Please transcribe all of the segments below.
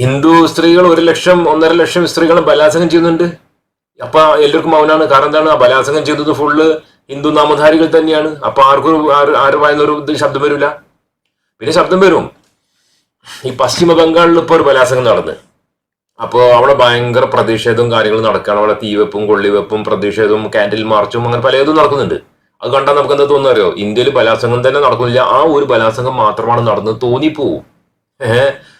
ഹിന്ദു സ്ത്രീകൾ ഒരു ലക്ഷം ഒന്നര ലക്ഷം സ്ത്രീകൾ ബലാത്സംഗം ചെയ്യുന്നുണ്ട്. അപ്പൊ എല്ലാവർക്കും മൗനാണ്. കാരണം എന്താണ്? ആ ബലാത്സംഗം ചെയ്തത് ഫുള്ള് ഹിന്ദു നാമധാരികൾ തന്നെയാണ്. അപ്പൊ ആർക്കും ആര് പറയുന്നൊരു ഇത് ശബ്ദം വരില്ല പിന്നെ ശബ്ദം വരും. ഈ പശ്ചിമ ബംഗാളിൽ ഇപ്പോൾ ഒരു ബലാത്സംഗം നടന്ന്. അപ്പോൾ അവിടെ ഭയങ്കര പ്രതിഷേധവും കാര്യങ്ങളും നടക്കുകയാണ് അവിടെ തീവെപ്പും കൊള്ളിവെപ്പും പ്രതിഷേധവും കാൻഡിൽ മാർച്ചും അങ്ങനെ പലതും നടക്കുന്നുണ്ട്. അത് കണ്ടാൽ നമുക്ക് എന്താ തോന്നുന്നു അറിയോ ഇന്ത്യയിൽ ബലാത്സംഗം തന്നെ നടക്കുന്നില്ല. ആ ഒരു ബലാത്സംഗം മാത്രമാണ് നടന്നത് തോന്നിപ്പോവും. ഏഹ്?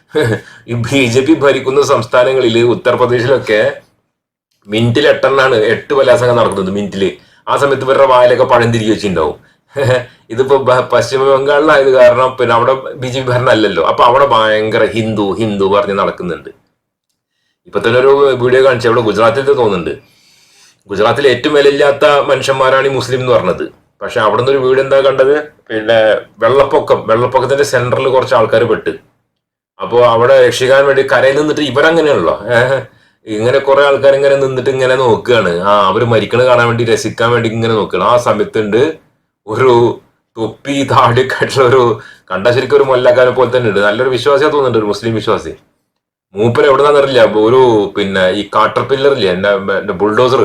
ഈ ബി ജെ പി ഭരിക്കുന്ന സംസ്ഥാനങ്ങളിൽ ഉത്തർപ്രദേശിലൊക്കെ മിനിറ്റിൽ എട്ടെണ്ണാണ് എട്ട് ബലാത്സംഗം നടക്കുന്നത് മിനിറ്റിൽ. ആ സമയത്ത് ഇവരുടെ വായിലൊക്കെ പഴം തിരികെ വെച്ചിട്ടുണ്ടാവും. ഇതിപ്പോ പശ്ചിമ ബംഗാളിലായത് കാരണം പിന്നെ അവിടെ ബി ജെ പി ഭരണം അല്ലല്ലോ അപ്പൊ അവിടെ ഭയങ്കര ഹിന്ദു ഹിന്ദു പറഞ്ഞ് നടക്കുന്നുണ്ട്. ഇപ്പൊ തന്നെ ഒരു വീഡിയോ കാണിച്ചു അവിടെ ഗുജറാത്തിൽ തോന്നുന്നുണ്ട്. ഗുജറാത്തിൽ ഏറ്റവും വിലയില്ലാത്ത മനുഷ്യന്മാരാണ് ഈ മുസ്ലിം എന്ന് പറഞ്ഞത്. പക്ഷെ അവിടെ നിന്ന് ഒരു വീട് എന്താ കണ്ടത്? പിന്നെ വെള്ളപ്പൊക്കം. വെള്ളപ്പൊക്കത്തിന്റെ സെന്ററിൽ കുറച്ച് ആൾക്കാർ പെട്ട്. അപ്പോൾ അവിടെ രക്ഷിക്കാൻ വേണ്ടി കരയിൽ നിന്നിട്ട് ഇവരങ്ങനെയാണല്ലോ. ഇങ്ങനെ കുറെ ആൾക്കാർ ഇങ്ങനെ നിന്നിട്ട് ഇങ്ങനെ നോക്കുകയാണ്. ആ അവർ മരിക്കണ കാണാൻ വേണ്ടി രസിക്കാൻ വേണ്ടി ഇങ്ങനെ നോക്കുകയാണ്. ആ സമയത്തുണ്ട് ഒരു തൊപ്പി താടി ആയിട്ടുള്ള ഒരു കണ്ട ശരിക്കും ഒരു മൊല്ലക്കാരെ പോലെ തന്നെ ഉണ്ട്. നല്ലൊരു വിശ്വാസിയാ തോന്നുന്നുണ്ട് ഒരു മുസ്ലിം വിശ്വാസി. മൂപ്പർ എവിടെന്നാന്നറിയില്ല ഒരു പിന്നെ ഈ കാട്ടർ പില്ലറില്ലേ എന്റെ ബുൾഡോസർ.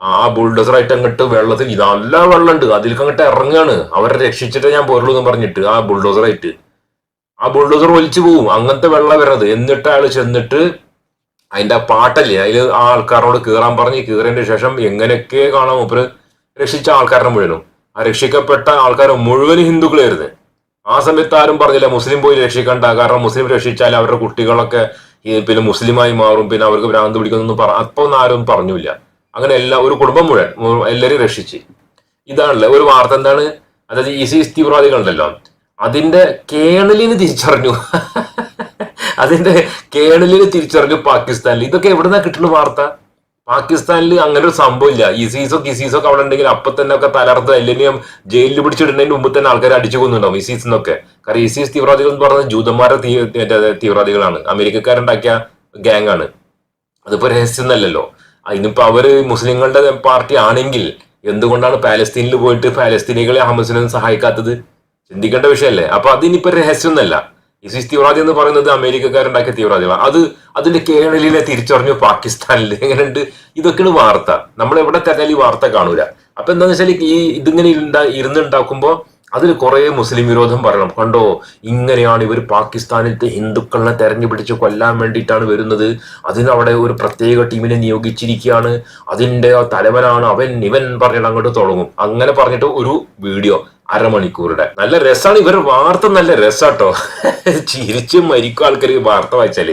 ആ ബുൾഡോസർ ആയിട്ട് അങ്ങോട്ട് വെള്ളത്തിൽ നല്ല വെള്ളമുണ്ട്. അതിലേക്ക് അങ്ങോട്ട് ഇറങ്ങാണ്. അവരെ രക്ഷിച്ചിട്ടേ ഞാൻ പോരുള്ളൂ എന്ന് പറഞ്ഞിട്ട് ആ ബുൾഡോസർ ആയിട്ട് ആ ബുൾഡോസർ ഒലിച്ചു പോവും. അങ്ങനത്തെ വെള്ളം വരുന്നത്. എന്നിട്ട് അയാൾ ചെന്നിട്ട് അതിന്റെ ആ പാട്ടല്ലേ? അതിൽ ആ ആൾക്കാരോട് കീറാൻ പറഞ്ഞ് കീറിയതിന് ശേഷം എങ്ങനെയൊക്കെ കാണാൻ മൂപ്പര് രക്ഷിച്ച ആൾക്കാരെ മുഴുവനും. ആ രക്ഷിക്കപ്പെട്ട ആൾക്കാർ മുഴുവൻ ഹിന്ദുക്കളായിരുന്നു ആ സമയത്ത് ആരും പറഞ്ഞില്ല മുസ്ലിം പോയി രക്ഷിക്കണ്ട. കാരണം മുസ്ലിം രക്ഷിച്ചാൽ അവരുടെ കുട്ടികളൊക്കെ പിന്നെ മുസ്ലിമായി മാറും. പിന്നെ അവർക്ക് ഭ്രാന്ത് പിടിക്കുന്നു പറ അപ്പൊ ഒന്നും ആരും പറഞ്ഞില്ല. അങ്ങനെ എല്ലാ ഒരു കുടുംബം മുഴുവൻ എല്ലാവരെയും എല്ലാവരും രക്ഷിച്ച്. ഇതാണല്ലേ. ഒരു വാർത്ത എന്താണ്? അതായത് ഈ സി തീവ്രവാദികളുണ്ടല്ലോ. അതിന്റെ കേണലിന് തിരിച്ചറിഞ്ഞു. അതിന്റെ കേണലിന് തിരിച്ചറിഞ്ഞു പാകിസ്ഥാനിൽ ഇതൊക്കെ എവിടുന്നാ കിട്ടുന്ന വാർത്ത? പാകിസ്ഥാനിൽ അങ്ങനെ ഒരു സംഭവം ഇല്ല. ഇസീസോ കിസീസോ ഒക്കെ അവിടെ ഉണ്ടെങ്കിൽ അപ്പൊ തന്നെ ഒക്കെ തലർത്ത് അല്ലെങ്കിൽ ജയിലിൽ പിടിച്ചിടുന്നതിന് മുമ്പ് തന്നെ ആൾക്കാർ അടിച്ചു കൊന്നുണ്ടാവും ഇസീസ് എന്നൊക്കെ കാരണം ഇസീസ് തീവ്രവാദികൾ എന്ന് പറഞ്ഞാൽ മറ്റേ തീവ്രവാദികളാണ്. അമേരിക്കക്കാരുണ്ടാക്കിയ ഗ്യാങ് ആണ്. അതിപ്പോ രഹസ്യം രഹസ്യമല്ലല്ലോ അതിനിപ്പോ അവർ മുസ്ലിങ്ങളുടെ പാർട്ടി ആണെങ്കിൽ എന്തുകൊണ്ടാണ് പാലസ്തീനിൽ പോയിട്ട് പാലസ്തീനികളെ ഹമസിനെ സഹായിക്കാത്തത്? ചിന്തിക്കേണ്ട വിഷയമല്ലേ? അപ്പൊ അതിനിപ്പോ രഹസ്യമൊന്നല്ല ഇസിസ് തീവ്രവാദി എന്ന് പറയുന്നത് അമേരിക്കക്കാരുണ്ടാക്കിയ തീവ്രവാദികളാണ് അത് അതിന്റെ കേരളിലെ തിരിച്ചറിഞ്ഞു പാകിസ്ഥാനിൽ എങ്ങനെയുണ്ട്? ഇതൊക്കെയാണ് വാർത്ത. നമ്മൾ എവിടെ തന്നെ ഈ വാർത്ത കാണൂല. അപ്പൊ എന്താന്ന് വെച്ചാൽ ഈ ഇതിങ്ങനെ ഇരുന്നുണ്ടാക്കുമ്പോൾ ഇരുന്നുണ്ടാക്കുമ്പോ അതിൽ കുറെ മുസ്ലിം വിരോധം പറയണം. കണ്ടോ? ഇങ്ങനെയാണ് ഇവർ പാകിസ്ഥാനിലത്തെ ഹിന്ദുക്കളെ തെരഞ്ഞു പിടിച്ച് കൊല്ലാൻ വേണ്ടിയിട്ടാണ് വരുന്നത്. അതിനവിടെ ഒരു പ്രത്യേക ടീമിനെ നിയോഗിച്ചിരിക്കുകയാണ്. അതിന്റെ തലവനാണ് അവൻ. ഇവൻ പറഞ്ഞിട്ട് അങ്ങോട്ട് തുടങ്ങും. അങ്ങനെ പറഞ്ഞിട്ട് ഒരു വീഡിയോ. അരമണിക്കൂറുടെ. നല്ല രസമാണ് ഇവരുടെ വാർത്ത നല്ല രസാട്ടോ. ചിരിച്ച് മരിക്കും ആൾക്കാർ വാർത്ത വായിച്ചാൽ.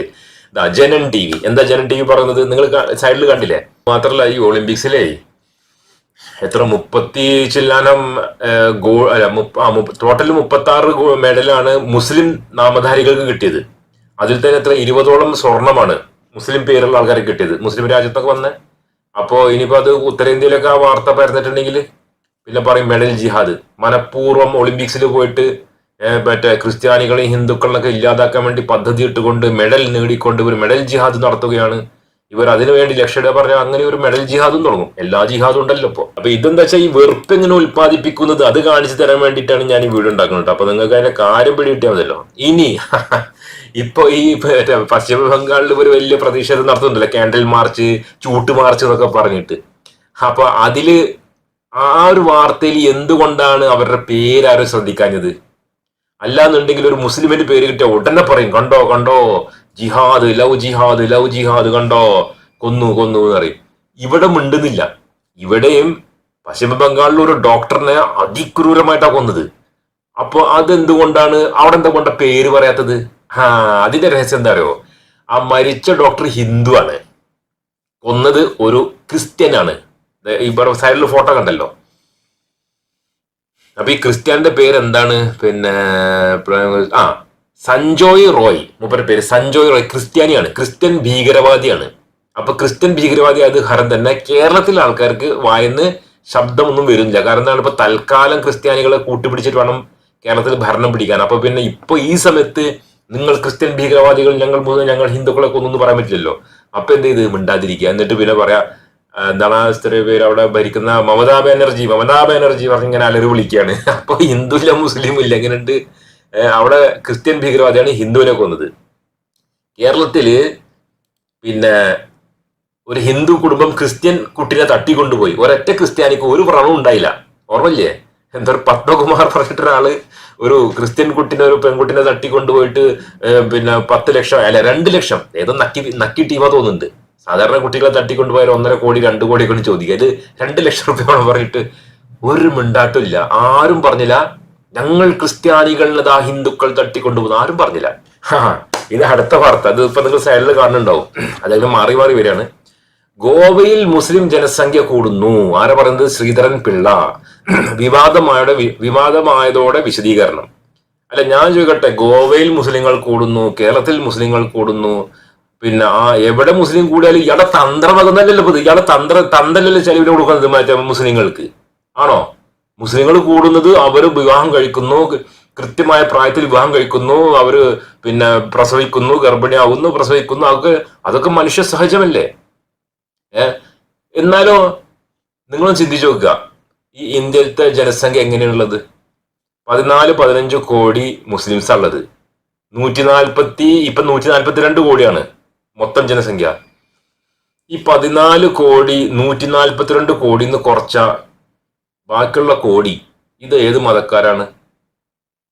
ദാ ജനൻ ടി വി. എന്താ ജനൻ ടി വി പറയുന്നത്? നിങ്ങൾ സൈഡിൽ കണ്ടില്ലേ? മാത്രല്ല ഈ ഒളിമ്പിക്സിലേ. എത്ര മുപ്പത്തി ചില്ലാനം ഗോൾ അല്ല ടോട്ടൽ മുപ്പത്തി ആറ് മെഡലാണ് മുസ്ലിം നാമധാരികൾക്ക് കിട്ടിയത്. അതിൽ തന്നെ എത്ര? ഇരുപതോളം സ്വർണമാണ് മുസ്ലിം പേരുള്ള ആൾക്കാർക്ക് കിട്ടിയത്. മുസ്ലിം രാജ്യത്തൊക്കെ വന്ന്. അപ്പോ ഇനിയിപ്പോ അത് ഉത്തരേന്ത്യയിലൊക്കെ ആ വാർത്ത പരന്നിട്ടുണ്ടെങ്കിൽ പിന്നെ പറയും മെഡൽ ജിഹാദ് മനഃപൂർവം ഒളിമ്പിക്സിൽ പോയിട്ട് മറ്റേ ക്രിസ്ത്യാനികളെയും ഹിന്ദുക്കളൊക്കെ ഇല്ലാതാക്കാൻ വേണ്ടി പദ്ധതി ഇട്ടുകൊണ്ട് മെഡൽ നേടിക്കൊണ്ട് ഒരു മെഡൽ ജിഹാദ് നടത്തുകയാണ്. ഇവർ അതിനുവേണ്ടി വേണ്ടി പറഞ്ഞ അങ്ങനെ ഒരു മെഡൽ ജിഹാദും തുടങ്ങും. എല്ലാ ജിഹാദും ഉണ്ടല്ലോ ഇപ്പൊ. അപ്പൊ ഇതെന്താ വെച്ചാൽ ഈ വെറുപ്പ് എങ്ങനെ ഉൽപ്പാദിപ്പിക്കുന്നത് അത് കാണിച്ചു തരാൻ വേണ്ടിയിട്ടാണ് ഞാൻ ഈ വീട് ഉണ്ടാക്കുന്നത് അപ്പൊ നിങ്ങൾക്ക് അതിന്റെ കാര്യം പിടികിട്ടിയാൽ മതിയല്ലോ. ഇനി ഇപ്പൊ ഈ പശ്ചിമ ബംഗാളിൽ ഒരു വലിയ പ്രതിഷേധം നടത്തുന്നുണ്ടല്ലോ. കാൻഡിൽ മാർച്ച് ചൂട്ട് മാർച്ച് എന്നൊക്കെ പറഞ്ഞിട്ട്. അപ്പൊ അതിൽ ആ ഒരു വാർത്തയിൽ എന്തുകൊണ്ടാണ് അവരുടെ പേര് ആരും ശ്രദ്ധിക്കാഞ്ഞത്? അല്ലാന്നുണ്ടെങ്കിൽ ഒരു മുസ്ലിമിന്റെ പേര് കിട്ടിയ ഉടനെ പറയും കണ്ടോ കണ്ടോ ജിഹാദ് ലവ് ജിഹാദ് ലവ് ജിഹാദ് കണ്ടോ കൊന്നു കൊന്നു എന്ന് പറയും. ഇവിടെ മിണ്ടുന്നില്ല. ഇവിടെയും പശ്ചിമ ബംഗാളിൽ ഒരു ഡോക്ടറിനെ അതിക്രൂരമായിട്ടാ കൊന്നത്. അപ്പൊ അതെന്തുകൊണ്ടാണ്? അവിടെ എന്താ കൊണ്ട പേര് പറയാത്തത്? ആ അതിന്റെ രഹസ്യം എന്താ അറിയോ? ആ മരിച്ച ഡോക്ടർ ഹിന്ദു ആണ് കൊന്നത് ഒരു ക്രിസ്ത്യനാണ്. ഇവിടെ സൈഡിൽ ഫോട്ടോ കണ്ടല്ലോ അപ്പൊ ഈ ക്രിസ്ത്യാന്റെ പേര് എന്താണ്? പിന്നെ ആ സഞ്ജോയ് റോയ്. മൂപ്പരുടെ പേര് സഞ്ജോയ് റോയ്. ക്രിസ്ത്യാനിയാണ്. ക്രിസ്ത്യൻ ഭീകരവാദിയാണ്. അപ്പൊ ക്രിസ്ത്യൻ ഭീകരവാദി അത് ഹരം തന്നെ കേരളത്തിലെ ആൾക്കാർക്ക് വായന്ന് ശബ്ദമൊന്നും വരുന്നില്ല. കാരണം എന്താണ്? ഇപ്പൊ തൽക്കാലം ക്രിസ്ത്യാനികളെ കൂട്ടുപിടിച്ചിട്ട് വേണം കേരളത്തിൽ ഭരണം പിടിക്കാൻ. അപ്പൊ പിന്നെ ഇപ്പൊ ഈ സമയത്ത് നിങ്ങൾ ക്രിസ്ത്യൻ ഭീകരവാദികൾ ഞങ്ങൾ മൂന്ന് ഞങ്ങൾ ഹിന്ദുക്കളെ കൊന്നൊന്നും പറയാൻ പറ്റില്ലല്ലോ. അപ്പൊ എന്ത് ചെയ്ത്? മിണ്ടാതിരിക്കുക. എന്നിട്ട് പിന്നെ പറയാ എന്താണ് ചെറിയ പേര് അവിടെ ഭരിക്കുന്ന മമതാ ബാനർജി മമതാ ബാനർജി പറഞ്ഞ് ഇങ്ങനെ അലറി വിളിക്കുകയാണ്. അപ്പൊ ഹിന്ദു മുസ്ലിം ഇല്ല ഇങ്ങനെ ഉണ്ട് അവിടെ ക്രിസ്ത്യൻ ഭീകരവാദിയാണ് ഹിന്ദുവിനെ കൊന്നത്. കേരളത്തിൽ പിന്നെ ഒരു ഹിന്ദു കുടുംബം ക്രിസ്ത്യൻ കുട്ടിനെ തട്ടിക്കൊണ്ടുപോയി. ഒരൊറ്റ ക്രിസ്ത്യാനിക്ക് ഒരു വ്രണവും ഉണ്ടായില്ല. ഓർമ്മല്ലേ എന്താ ഒരു പത്മകുമാർ പറഞ്ഞിട്ടൊരാൾ ഒരു ക്രിസ്ത്യൻ കുട്ടിനെ ഒരു പെൺകുട്ടിനെ തട്ടിക്കൊണ്ടുപോയിട്ട് പിന്നെ പത്ത് ലക്ഷം അല്ല രണ്ട് ലക്ഷം ഏതോ നക്കി നക്കി ടീമാ തോന്നുന്നുണ്ട്. സാധാരണ കുട്ടികളെ തട്ടിക്കൊണ്ടുപോയാൽ ഒന്നര കോടി രണ്ട് കോടി ഒക്കെ ചോദിക്കുക ഇത് രണ്ട് ലക്ഷം റുപ്യോളം പറഞ്ഞിട്ട് ഒരു മിണ്ടാട്ടില്ല ആരും പറഞ്ഞില്ല. ഞങ്ങൾ ക്രിസ്ത്യാനികളിലതാ ഹിന്ദുക്കൾ തട്ടിക്കൊണ്ടുപോകുന്നു. ആരും പറഞ്ഞില്ല. ഇത് അടുത്ത വാർത്ത. അത് ഇപ്പൊ നിങ്ങൾ സൈഡിൽ കാണുന്നുണ്ടാവും. അതായത് മാറി മാറി വരികയാണ്. ഗോവയിൽ മുസ്ലിം ജനസംഖ്യ കൂടുന്നു. ആരാ പറയുന്നത്? ശ്രീധരൻ പിള്ള. വിവാദമായുടെ വിവാദമായതോടെ വിശദീകരണം. അല്ല ഞാൻ ചോദിക്കട്ടെ. ഗോവയിൽ മുസ്ലിങ്ങൾ കൂടുന്നു. കേരളത്തിൽ മുസ്ലിങ്ങൾ കൂടുന്നു. പിന്നെ ആ എവിടെ മുസ്ലിം കൂടിയാലും ഇയാളെ തന്ത്രമകന്നല്ലല്ലോ ഇത്. ഇയാളെ തന്ത്ര തന്തല്ലല്ലോ ചെലവിന് കൊടുക്കുന്നത് മറ്റേ മുസ്ലിങ്ങൾക്ക്. ആണോ? മുസ്ലിങ്ങൾ കൂടുന്നത് അവർ വിവാഹം കഴിക്കുന്നു കൃത്യമായ പ്രായത്തിൽ വിവാഹം കഴിക്കുന്നു അവർ പിന്നെ പ്രസവിക്കുന്നു ഗർഭിണിയാവുന്നു പ്രസവിക്കുന്നു അതൊക്കെ അതൊക്കെ മനുഷ്യ സഹജമല്ലേ? ഏ? എന്നാലോ നിങ്ങളും ചിന്തിച്ചു നോക്കുക. ഈ ഇന്ത്യയിലത്തെ ജനസംഖ്യ എങ്ങനെയുള്ളത് പതിനാല് പതിനഞ്ച് കോടി മുസ്ലിംസ് ഉള്ളത്. നൂറ്റി നാൽപ്പത്തി ഇപ്പൊ നൂറ്റി നാൽപ്പത്തിരണ്ട് കോടിയാണ്. മൊത്തം ജനസംഖ്യ. ഈ പതിനാല് കോടി നൂറ്റി നാൽപ്പത്തിരണ്ട് കോടി എന്ന് കുറച്ച ബാക്കിയുള്ള കോടി ഇത് ഏത് മതക്കാരാണ്?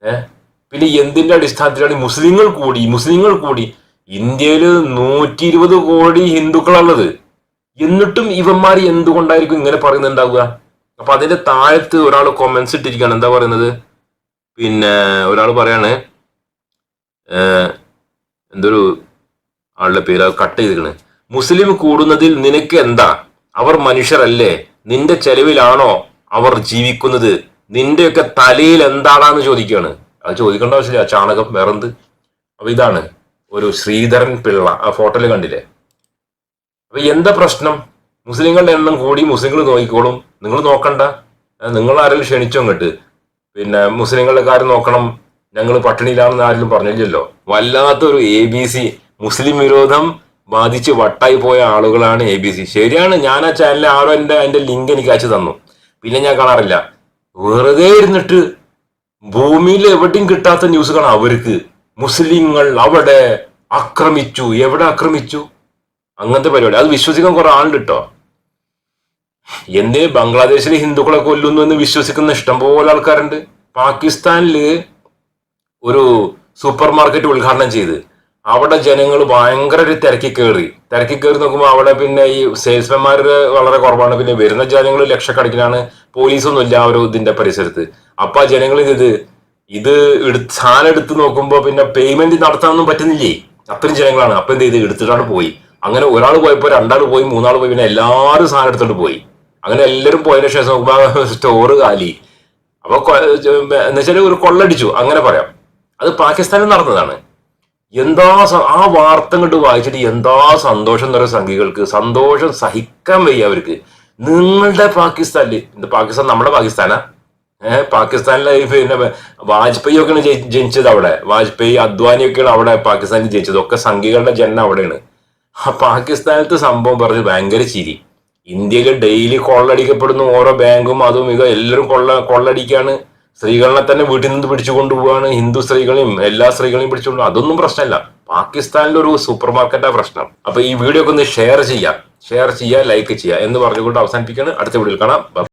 ഏ? പിന്നെ എന്തിന്റെ അടിസ്ഥാനത്തിലാണ് മുസ്ലിങ്ങൾ കൂടി മുസ്ലിങ്ങൾ കൂടി? ഇന്ത്യയിൽ നൂറ്റി ഇരുപത് കോടി ഹിന്ദുക്കളുള്ളത് എന്നിട്ടും ഇവന്മാർ എന്തുകൊണ്ടായിരിക്കും ഇങ്ങനെ പറയുന്നുണ്ടാവുക? അപ്പൊ അതിന്റെ താഴത്ത് ഒരാൾ കൊമൻസ് ഇട്ടിരിക്കുകയാണ്. എന്താ പറയുന്നത്? പിന്നെ ഒരാൾ പറയാണ് എന്തൊരു ആളുടെ പേര് അത് കട്ട് ചെയ്തിരിക്കണേ. മുസ്ലിം കൂടുന്നതിൽ നിനക്ക് എന്താ? അവർ മനുഷ്യരല്ലേ? നിന്റെ ചെലവിലാണോ അവർ ജീവിക്കുന്നത്? നിന്റെയൊക്കെ തലയിൽ എന്താണെന്ന് ചോദിക്കുകയാണ്. അത് ചോദിക്കേണ്ട ആവശ്യമില്ല. ചാണകം വേറെന്ത്? അപ്പൊ ഇതാണ് ഒരു ശ്രീധരൻ പിള്ള ആ ഫോട്ടോയിൽ കണ്ടില്ലേ? അപ്പൊ എന്താ പ്രശ്നം? മുസ്ലിങ്ങളുടെ എണ്ണം കൂടി മുസ്ലിങ്ങൾ നോക്കിക്കോളും. നിങ്ങൾ നോക്കണ്ട. നിങ്ങൾ ആരെങ്കിലും ക്ഷണിച്ചോ അങ്ങോട്ട് പിന്നെ മുസ്ലിങ്ങളുടെ കാര്യം നോക്കണം. ഞങ്ങൾ പട്ടിണിയിലാണെന്ന് ആരെങ്കിലും പറഞ്ഞില്ലല്ലോ. വല്ലാത്തൊരു എ ബി സി മുസ്ലിം വിരോധം ബാധിച്ച് വട്ടായി പോയ ആളുകളാണ് എ ബി സി ശരിയാണ് ഞാൻ ആ ചാനലിൽ ആരോ എന്റെ എന്റെ ലിങ്ക് എനിക്ക് അയച്ചു തന്നു. പിന്നെ ഞാൻ കാണാറില്ല. വെറുതെ ഇരുന്നിട്ട് ഭൂമിയിൽ എവിടെയും കിട്ടാത്ത ന്യൂസുകളാണ് അവർക്ക്. മുസ്ലിങ്ങൾ അവിടെ ആക്രമിച്ചു എവിടെ ആക്രമിച്ചു? അങ്ങനത്തെ പരിപാടി. അത് വിശ്വസിക്കാൻ കുറെ ആളുണ്ട് കേട്ടോ എന്തേ ബംഗ്ലാദേശിലെ ഹിന്ദുക്കളെ കൊല്ലുന്നു എന്ന് വിശ്വസിക്കുന്ന ഇഷ്ടംപോലെ ആൾക്കാരുണ്ട്. പാകിസ്ഥാനിൽ ഒരു സൂപ്പർ മാർക്കറ്റ് ഉദ്ഘാടനം ചെയ്ത്. അവിടെ ജനങ്ങൾ ഭയങ്കര ഒരു തിരക്കി കയറി തിരക്കി കയറി നോക്കുമ്പോൾ അവിടെ പിന്നെ ഈ സെയിൽസ്മാൻമാർ വളരെ കുറവാണ്. പിന്നെ വരുന്ന ജനങ്ങൾ ലക്ഷക്കണക്കിനാണ്. പോലീസൊന്നും ഇല്ല ഒരു ഇതിന്റെ പരിസരത്ത്. അപ്പൊ ആ ജനങ്ങൾ ഇത് ഇത് എടുത്ത് സാധനം എടുത്ത് നോക്കുമ്പോൾ പിന്നെ പേയ്മെന്റ് നടത്താനൊന്നും പറ്റുന്നില്ലേ? അത്രയും ജനങ്ങളാണ്. അപ്പൊ എന്ത് ചെയ്ത്? എടുത്തിട്ടാണ് പോയി. അങ്ങനെ ഒരാൾ പോയപ്പോൾ രണ്ടാൾ പോയി മൂന്നാൾ പോയി പിന്നെ എല്ലാവരും സാധനം എടുത്തിട്ട് പോയി. അങ്ങനെ എല്ലാവരും പോയതിനു ശേഷം നോക്കുമ്പോൾ സ്റ്റോറ് കാലി അപ്പൊ എന്നുവെച്ചാൽ ഒരു കൊള്ളടിച്ചു. അങ്ങനെ പറയാം. അത് പാകിസ്ഥാനിൽ നടന്നതാണ്. എന്താ ആ വാർത്ത കണ്ട് വായിച്ചിട്ട് എന്താ സന്തോഷം എന്ന് പറയുന്ന സംഘികൾക്ക് സന്തോഷം സഹിക്കാൻ വയ്യ അവർക്ക്. നിങ്ങളുടെ പാകിസ്ഥാനിൽ ഇത് പാകിസ്ഥാൻ നമ്മുടെ പാകിസ്ഥാനാ? ഏഹ് പാകിസ്ഥാനിലെ പിന്നെ വാജ്പേയി ഒക്കെയാണ് ജനിച്ചത് അവിടെ. വാജ്പേയി അദ്വാനി ഒക്കെയാണ് അവിടെ പാകിസ്ഥാനിൽ ജനിച്ചത്. ഒക്കെ സംഘികളുടെ ജന്മം അവിടെയാണ്. ആ പാകിസ്ഥാനത്തെ സംഭവം പറഞ്ഞ് ഭയങ്കര ചിരി. ഇന്ത്യയിൽ ഡെയിലി കൊള്ളടിക്കപ്പെടുന്നു ഓരോ ബാങ്കും അതും ഇതും എല്ലാവരും കൊള്ള കൊള്ളടിക്കാണ് സ്ത്രീകളെ തന്നെ വീട്ടിൽ നിന്ന് പിടിച്ചു കൊണ്ടുപോവാണ് ഹിന്ദു സ്ത്രീകളെയും എല്ലാ സ്ത്രീകളെയും പിടിച്ചുകൊണ്ട് അതൊന്നും പ്രശ്നമല്ല. പാകിസ്ഥാനിലെ ഒരു സൂപ്പർ മാർക്കറ്റാ പ്രശ്നം. അപ്പൊ ഈ വീഡിയോ ഒക്കെ ഒന്ന് ഷെയർ ചെയ്യാം. ഷെയർ ചെയ്യുക ലൈക്ക് ചെയ്യുക എന്ന് പറഞ്ഞുകൊണ്ട് അവസാനിപ്പിക്കുകയാണ്. അടുത്ത വീഡിയോയിൽ കാണാം.